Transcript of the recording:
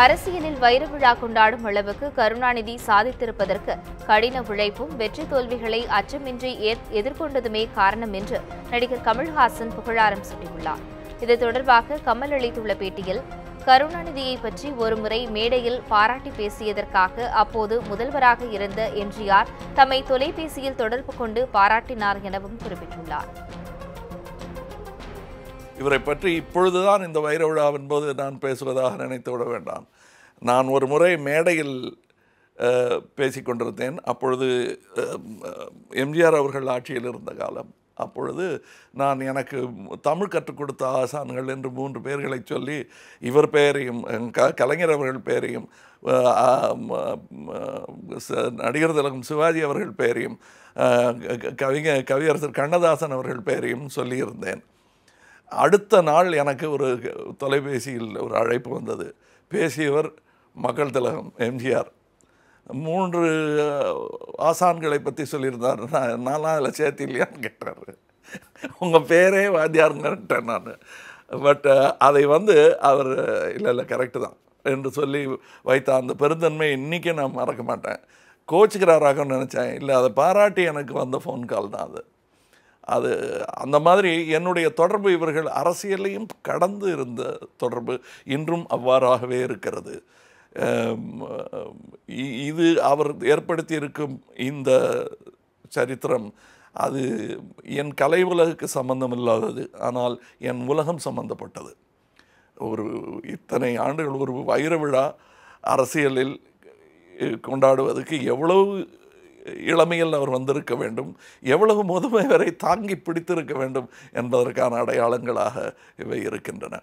அரசியலில் வைர விழா கொண்டாடும் அளவுக்கு கருணாநிதி சாதித்திருப்பதற்கு கடின உழைப்பும் வெற்றி தோல்விகளை அச்சமின்றி எதிர்கொண்டதுமே காரணம் என்று நடிகர் கமல்ஹாசன் புகழாரம் சூட்டியுள்ளார். இது தொடர்பாக கமல் அளித்துள்ள பேட்டியில் கருணாநிதியை பற்றி ஒருமுறை மேடையில் பாராட்டி பேசியதற்காக அப்போது முதல்வராக இருந்த எம்ஜிஆர் தம்மை தொலைபேசியில் தொடர்பு கொண்டு பாராட்டினார் எனவும் குறிப்பிட்டுள்ளார். இவரை பற்றி இப்பொழுதுதான் இந்த வைர விழாவின் போது நான் பேசுவதாக நினைத்து விட வேண்டாம். நான் ஒரு முறை மேடையில் பேசிக்கொண்டிருந்தேன் அப்பொழுது எம்ஜிஆர் அவர்கள் ஆட்சியில் இருந்த காலம். அப்பொழுது நான் எனக்கு தமிழ் கற்றுக் கொடுத்த ஆசான்கள் என்று மூன்று பேர்களை சொல்லி இவர் பெயரையும் க கலைஞர் அவர்கள் பெயரையும் நடிகர் திலகம் சிவாஜி அவர்கள் பெயரையும் அஹ், க- கவிஞர் கவியரசர் கண்ணதாசன் அவர்கள் பெயரையும் சொல்லியிருந்தேன். அடுத்த நாள் எனக்கு ஒரு தொலைபேசியில் ஒரு அழைப்பு வந்தது. பேசியவர் மக்கள் திலகம் எம்ஜிஆர். மூன்று ஆசான்களை பற்றி சொல்லியிருந்தார். நான் நான்லாம் அதில் சேர்த்து இல்லையான்னு கேட்டார். உங்கள் பேரே வாத்தியாருங்கன்ட்டேன் நான். பட் அதை வந்து அவர் இல்லை இல்லை கரெக்டு தான் என்று சொல்லி வைத்த அந்த பெருந்தன்மை இன்றைக்கி நான் மறக்க மாட்டேன். கோச்சுக்கிறாராகன்னு நினச்சேன். இல்லை அதை பாராட்டி எனக்கு வந்த ஃபோன் கால் தான் அது. அது அந்த மாதிரி என்னுடைய தொடர்பு இவர்கள் அரசியலையும் கடந்து இருந்த தொடர்பு இன்றும் அவ்வாறாகவே இருக்கிறது. இ- இது அவர் ஏற்படுத்தியிருக்கும் இந்த சரித்திரம் அது என் கலை உலகுக்கு சம்பந்தம் இல்லாதது ஆனால் என் உலகம் சம்பந்தப்பட்டது. ஒரு இத்தனை ஆண்டுகள் ஒரு வைர விழா அரசியலில் கொண்டாடுவதற்கு எவ்வளவு இளமையில் அவர் வந்திருக்க வேண்டும். எவ்வளவு முதுமை வரை தாங்கி பிடித்திருக்க வேண்டும் என்பதற்கான அடையாளங்களாக இவை இருக்கின்றன.